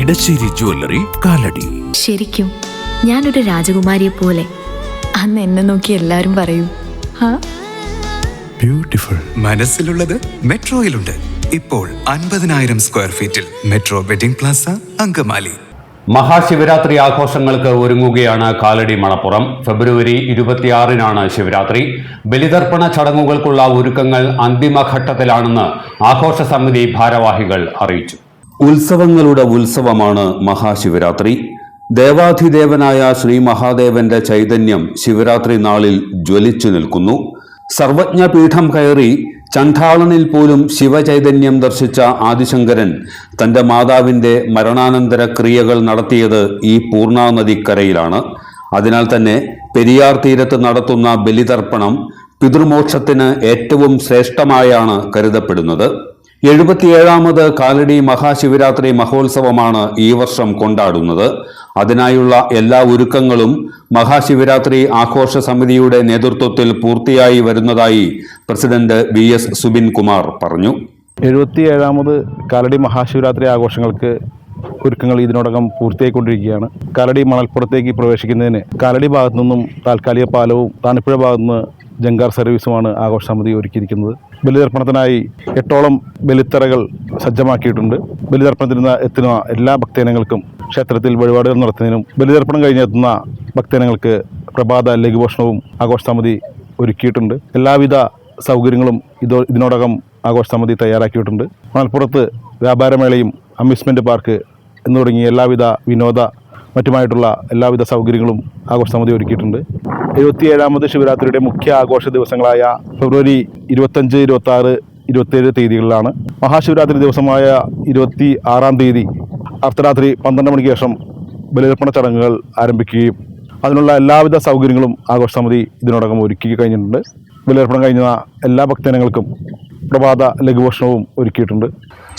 Edasseri jewellery Kalady. ശരിക്കും ഞാനൊരു രാജകുമാരിയെ പോലെ. അന്ന് എന്നെ നോക്കി എല്ലാരും പറയും ബ്യൂട്ടിഫുൾ Beautiful. മനസ്സിലുള്ളത് മെട്രോയിലുണ്ട്. ഇപ്പോൾ അൻപതിനായിരം സ്ക്വയർ ഫീറ്റിൽ metro wedding plaza Angamaly. Mahashivaratri ആഘോഷങ്ങൾക്ക് ഒരുങ്ങുകയാണ് കാലടി മണപ്പുറം. ഫെബ്രുവരി ഇരുപത്തിയാറിനാണ് ശിവരാത്രി. ബലിതർപ്പണ ചടങ്ങുകൾക്കുള്ള ഒരുക്കങ്ങൾ അന്തിമഘട്ടത്തിലാണെന്ന് ആഘോഷ സമിതി ഭാരവാഹികൾ അറിയിച്ചു. ഉത്സവങ്ങളുടെ ഉത്സവമാണ് മഹാശിവരാത്രി. ദേവാധിദേവനായ ശ്രീ മഹാദേവന്റെ ചൈതന്യം ശിവരാത്രി നാളിൽ ജ്വലിച്ചു നിൽക്കുന്നു. സർവജ്ഞപീഠം കയറി ചണ്ഡാളനിൽ പോലും ശിവചൈതന്യം ദർശിച്ച ആദിശങ്കരൻ തന്റെ മാതാവിന്റെ മരണാനന്തര ക്രിയകൾ നടത്തിയത് ഈ പൂർണാനദിക്കരയിലാണ് അതിനാൽ തന്നെ പെരിയാർ തീരത്ത് നടത്തുന്ന ബലിതർപ്പണം പിതൃമോക്ഷത്തിന് ഏറ്റവും ശ്രേഷ്ഠമായാണ് കരുതപ്പെടുന്നത്. എഴുപത്തിയേഴാമത് കാലടി മഹാശിവരാത്രി മഹോത്സവമാണ് ഈ വർഷം കൊണ്ടാടുന്നത്. അതിനായുള്ള എല്ലാ ഒരുക്കങ്ങളും മഹാശിവരാത്രി ആഘോഷ സമിതിയുടെ നേതൃത്വത്തിൽ പൂർത്തിയായി വരുന്നതായി president V S Subin Kumar പറഞ്ഞു. എഴുപത്തിയേഴാമത് കാലടി മഹാശിവരാത്രി ആഘോഷങ്ങൾക്ക് ഒരുക്കങ്ങൾ ഇതിനോടകം പൂർത്തിയായിക്കൊണ്ടിരിക്കുകയാണ്. കാലടി മണൽപ്പുറത്തേക്ക് പ്രവേശിക്കുന്നതിന് കാലടി ഭാഗത്തു നിന്നും താൽക്കാലിക പാലവും താണിപ്പുഴ ഭാഗത്തുനിന്ന് ജങ്കാർ സർവീസുമാണ് ആഘോഷ സമിതി ഒരുക്കിയിരിക്കുന്നത്. ബലിതർപ്പണത്തിനായി എട്ടോളം ബലിത്തറകൾ സജ്ജമാക്കിയിട്ടുണ്ട്. ബലിതർപ്പണത്തിന് എത്തുന്ന എല്ലാ ഭക്തജനങ്ങൾക്കും ക്ഷേത്രത്തിൽ വഴിപാടുകൾ നടത്തുന്നതിനും ബലിതർപ്പണം കഴിഞ്ഞെത്തുന്ന ഭക്തജനങ്ങൾക്ക് പ്രഭാത ലഘുഭോഷണവും ആഘോഷ സമിതി ഒരുക്കിയിട്ടുണ്ട്. എല്ലാവിധ സൗകര്യങ്ങളും ഇതോ ഇതിനോടകം ആഘോഷ സമിതി തയ്യാറാക്കിയിട്ടുണ്ട്. മണൽപ്പുറത്ത് വ്യാപാരമേളയും അമ്യൂസ്മെന്റ് പാർക്ക് എന്നു തുടങ്ങിയ എല്ലാവിധ വിനോദ മറ്റുമായിട്ടുള്ള എല്ലാവിധ സൗകര്യങ്ങളും ആഘോഷ സമിതി ഒരുക്കിയിട്ടുണ്ട്. എഴുപത്തിയേഴാമത് ശിവരാത്രിയുടെ മുഖ്യ ആഘോഷ ദിവസങ്ങളായ ഫെബ്രുവരി ഇരുപത്തഞ്ച് ഇരുപത്തി ആറ് ഇരുപത്തേഴ് തീയതികളിലാണ്. മഹാശിവരാത്രി ദിവസമായ ഇരുപത്തി ആറാം തീയതി അർദ്ധരാത്രി പന്ത്രണ്ട് മണിക്ക് ശേഷം ബലിതർപ്പണ ചടങ്ങുകൾ ആരംഭിക്കുകയും അതിനുള്ള എല്ലാവിധ സൗകര്യങ്ങളും ആഘോഷ സമിതി ഇതിനോടകം ഒരുക്കി കഴിഞ്ഞിട്ടുണ്ട്. ബലിതർപ്പണം കഴിഞ്ഞ എല്ലാ ഭക്തജനങ്ങൾക്കും പ്രഭാത ലഘുഭക്ഷണവും ഒരുക്കിയിട്ടുണ്ട്.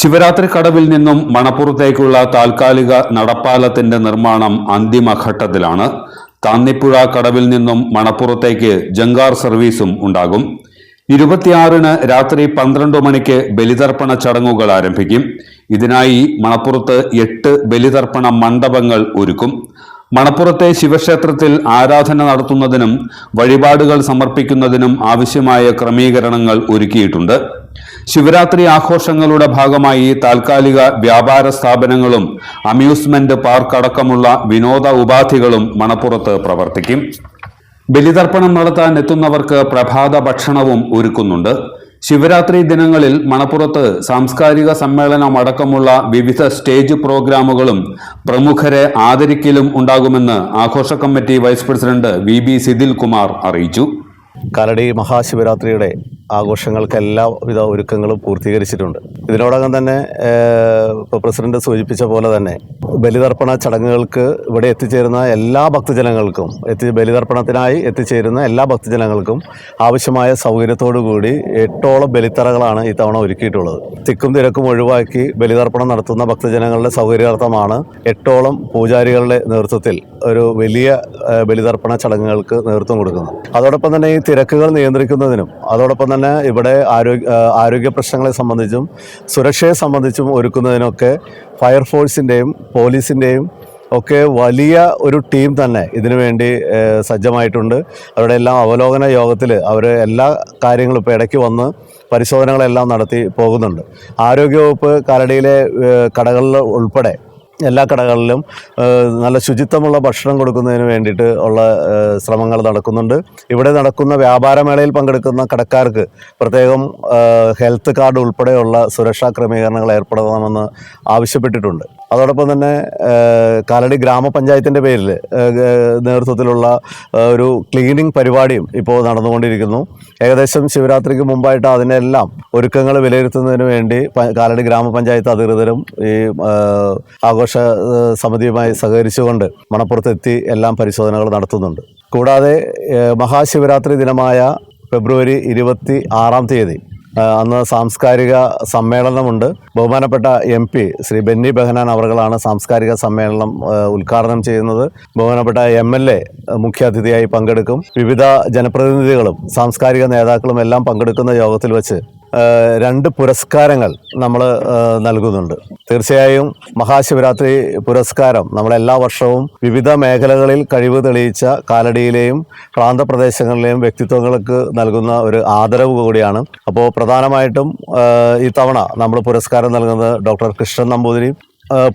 ശിവരാത്രി കടവിൽ നിന്നും മണപ്പുറത്തേക്കുള്ള താൽക്കാലിക നടപ്പാലത്തിന്റെ നിർമ്മാണം അന്തിമഘട്ടത്തിലാണ്. താന്നിപ്പുഴ കടവിൽ നിന്നും മണപ്പുറത്തേക്ക് ജങ്കാർ സർവീസും ഉണ്ടാകും. ഇരുപത്തിയാറിന് രാത്രി പന്ത്രണ്ട് മണിക്ക് ബലിതർപ്പണ ചടങ്ങുകൾ ആരംഭിക്കും. ഇതിനായി മണപ്പുറത്ത് എട്ട് ബലിതർപ്പണ മണ്ഡപങ്ങൾ ഒരുക്കും. മണപ്പുറത്തെ ശിവക്ഷേത്രത്തിൽ ആരാധന നടത്തുന്നതിനും വഴിപാടുകൾ സമർപ്പിക്കുന്നതിനും ആവശ്യമായ ക്രമീകരണങ്ങൾ ഒരുക്കിയിട്ടുണ്ട്. ശിവരാത്രി ആഘോഷങ്ങളുടെ ഭാഗമായി താൽക്കാലിക വ്യാപാര സ്ഥാപനങ്ങളും അമ്യൂസ്മെന്റ് പാർക്ക് അടക്കമുള്ള വിനോദ ഉപാധികളും മണപ്പുറത്ത് പ്രവർത്തിക്കും. ബലിതർപ്പണം നടത്താൻ എത്തുന്നവർക്ക് പ്രഭാത ഭക്ഷണവും ഒരുക്കുന്നുണ്ട്. ശിവരാത്രി ദിനങ്ങളിൽ മണപ്പുറത്ത് സാംസ്കാരിക സമ്മേളനം അടക്കമുള്ള വിവിധ സ്റ്റേജ് പ്രോഗ്രാമുകളും പ്രമുഖരെ ആദരിക്കലും ഉണ്ടാകുമെന്ന് ആഘോഷ committee vice president V B Sidil Kumar അറിയിച്ചു. കാലടി മഹാശിവരാത്രിയുടെ ആഘോഷങ്ങൾക്ക് എല്ലാവിധ ഒരുക്കങ്ങളും പൂർത്തീകരിച്ചിട്ടുണ്ട്. ഇതിനോടകം തന്നെ ഇപ്പോൾ പ്രസിഡന്റ് സൂചിപ്പിച്ച പോലെ തന്നെ ബലിതർപ്പണ ചടങ്ങുകൾക്ക് ഇവിടെ എത്തിച്ചേരുന്ന എല്ലാ ഭക്തജനങ്ങൾക്കും എത്തി ബലിതർപ്പണത്തിനായി എത്തിച്ചേരുന്ന എല്ലാ ഭക്തജനങ്ങൾക്കും ആവശ്യമായ സൗകര്യത്തോടു കൂടി എട്ടോളം ബലിത്തറകളാണ് ഇത്തവണ ഒരുക്കിയിട്ടുള്ളത്. തിക്കും തിരക്കും ഒഴിവാക്കി ബലിതർപ്പണം നടത്തുന്ന ഭക്തജനങ്ങളുടെ സൗകര്യാർത്ഥമാണ് എട്ടോളം പൂജാരികളുടെ നേതൃത്വത്തിൽ ഒരു വലിയ ബലിതർപ്പണ ചടങ്ങുകൾക്ക് നേതൃത്വം കൊടുക്കുന്നത്. അതോടൊപ്പം തന്നെ ഈ തിരക്കുകൾ നിയന്ത്രിക്കുന്നതിനും അതോടൊപ്പം തന്നെ ഇവിടെ ആരോഗ്യ ആരോഗ്യ പ്രശ്നങ്ങളെ സംബന്ധിച്ചും സുരക്ഷയെ സംബന്ധിച്ചും ഒരുക്കുന്നതിനൊക്കെ ഫയർഫോഴ്സിന്റെയും പോലീസിന്റെയും ഒക്കെ വലിയ ഒരു ടീം തന്നെ ഇതിനു വേണ്ടി സജ്ജമായിട്ടുണ്ട്. അവരുടെ എല്ലാം അവലോകന യോഗത്തിൽ അവർ എല്ലാ കാര്യങ്ങളും ഇപ്പോൾ ഇടയ്ക്ക് വന്ന് പരിശോധനകളെല്ലാം നടത്തി പോകുന്നുണ്ട്. ആരോഗ്യവകുപ്പ് കാലടിയിലെ ഏഹ്, കടകളിൽ ഉൾപ്പെടെ എല്ലാ കടകളിലും നല്ല ശുചിത്വമുള്ള ഭക്ഷണം കൊടുക്കുന്നതിന് വേണ്ടിയിട്ട് ഉള്ള ശ്രമങ്ങൾ നടക്കുന്നുണ്ട്. ഇവിടെ നടക്കുന്ന വ്യാപാരമേളയിൽ പങ്കെടുക്കുന്ന കടക്കാർക്ക് പ്രത്യേകം ഹെൽത്ത് കാർഡ് ഉൾപ്പെടെയുള്ള സുരക്ഷാ ക്രമീകരണങ്ങൾ ഏർപ്പെടുത്തണമെന്ന് ആവശ്യപ്പെട്ടിട്ടുണ്ട്. അതോടൊപ്പം തന്നെ കാലടി ഗ്രാമപഞ്ചായത്തിന്റെ പേരിൽ നേതൃത്വത്തിലുള്ള ഒരു ക്ലീനിങ് പരിപാടിയും ഇപ്പോൾ നടന്നുകൊണ്ടിരിക്കുന്നു. ഏകദേശം ശിവരാത്രിക്ക് മുമ്പായിട്ട് അതിനെല്ലാം ഒരുക്കങ്ങൾ വിലയിരുത്തുന്നതിന് വേണ്ടി കാലടി ഗ്രാമപഞ്ചായത്ത് അധികൃതരും ഈ ആഘോഷ സമിതിയുമായി സഹകരിച്ചുകൊണ്ട് മണപ്പുറത്തെത്തി എല്ലാം പരിശോധനകൾ നടത്തുന്നുണ്ട്. കൂടാതെ മഹാശിവരാത്രി ദിനമായ ഫെബ്രുവരി ഇരുപത്തി ആറാം തീയതി അന്ന് സാംസ്കാരിക സമ്മേളനമുണ്ട്. ബഹുമാനപ്പെട്ട എം പി ശ്രീ ബെന്നി ബെഹനാൻ അവർകളാണ് സാംസ്കാരിക സമ്മേളനം ഉദ്ഘാടനം ചെയ്യുന്നത്. ബഹുമാനപ്പെട്ട എം എൽ എ മുഖ്യാതിഥിയായി പങ്കെടുക്കും. വിവിധ ജനപ്രതിനിധികളും സാംസ്കാരിക നേതാക്കളും എല്ലാം പങ്കെടുക്കുന്ന യോഗത്തിൽ വെച്ച് രണ്ട് പുരസ്കാരങ്ങൾ നമ്മൾ നൽകുന്നുണ്ട്. തീർച്ചയായും മഹാശിവരാത്രി പുരസ്കാരം നമ്മൾ എല്ലാ വർഷവും വിവിധ മേഖലകളിൽ കഴിവ് തെളിയിച്ച കാലടിയിലെയും പ്രാന്തപ്രദേശങ്ങളിലെയും വ്യക്തിത്വങ്ങൾക്ക് നൽകുന്ന ഒരു ആദരവ് കൂടിയാണ്. അപ്പോൾ പ്രധാനമായിട്ടും ഈ തവണ നമ്മൾ പുരസ്കാരം നൽകുന്നത് ഡോക്ടർ കൃഷ്ണൻ നമ്പൂതിരി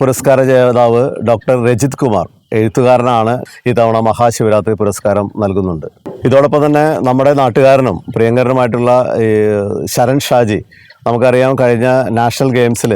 പുരസ്കാര ജേതാവ് ഡോക്ടർ രജിത് കുമാർ. എഴുത്തുകാരനാണ് ഇത്തവണ തവണ മഹാശിവരാത്രി പുരസ്കാരം നൽകുന്നുണ്ട്. ഇതോടൊപ്പം തന്നെ നമ്മുടെ നാട്ടുകാരനും പ്രിയങ്കരനുമായിട്ടുള്ള ശരൺ ഷാജി നമുക്കറിയാം കഴിഞ്ഞ നാഷണൽ ഗെയിംസിൽ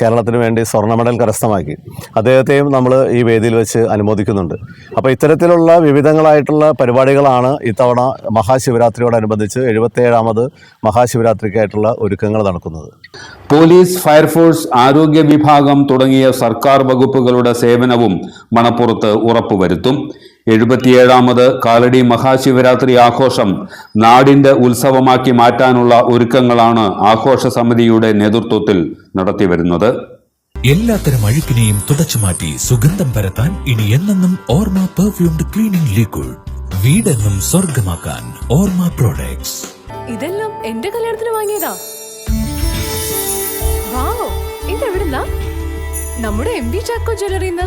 കേരളത്തിന് വേണ്ടി സ്വർണ മെഡൽ കരസ്ഥമാക്കി. അദ്ദേഹത്തെയും നമ്മൾ ഈ വേദിയിൽ വെച്ച് അനുമോദിക്കുന്നുണ്ട്. അപ്പോൾ ഇത്തരത്തിലുള്ള വിവിധങ്ങളായിട്ടുള്ള പരിപാടികളാണ് ഇത്തവണ മഹാശിവരാത്രിയോടനുബന്ധിച്ച് എഴുപത്തേഴാമത് മഹാശിവരാത്രിക്കായിട്ടുള്ള ഒരുക്കങ്ങൾ നടക്കുന്നത്. പോലീസ് ഫയർഫോഴ്സ് ആരോഗ്യ വിഭാഗം തുടങ്ങിയ സർക്കാർ വകുപ്പുകളുടെ സേവനവും മണപ്പുറത്ത് ഉറപ്പുവരുത്തും. എഴുപത്തിയേഴാമത് കാലടി മഹാശിവരാത്രി ആഘോഷം നാടിന്റെ ഉത്സവമാക്കി മാറ്റാനുള്ള ഒരുക്കങ്ങളാണ് ആഘോഷ സമിതിയുടെ നേതൃത്വത്തിൽ നടത്തിവരുന്നത്. എല്ലാത്തരം അഴുക്കിനെയും തുടച്ചു മാറ്റി സുഗന്ധം പരത്താൻ ഇനി എന്നെന്നും ഓർമ്മ പെർഫ്യൂംഡ് ക്ലീനിംഗ് ലിക്വിഡ്. വീടെന്നും സ്വർഗമാക്കാൻ ഓർമ്മ പ്രോഡക്ട്സ്. ഇതെല്ലാം എന്റെ കല്യാണത്തിന് വാങ്ങിയതാ. വാവ് ഇതെവിടുന്നാ? നമ്മുടെ എം ബി ചാക്കോ ജ്വല്ലറിന്ന്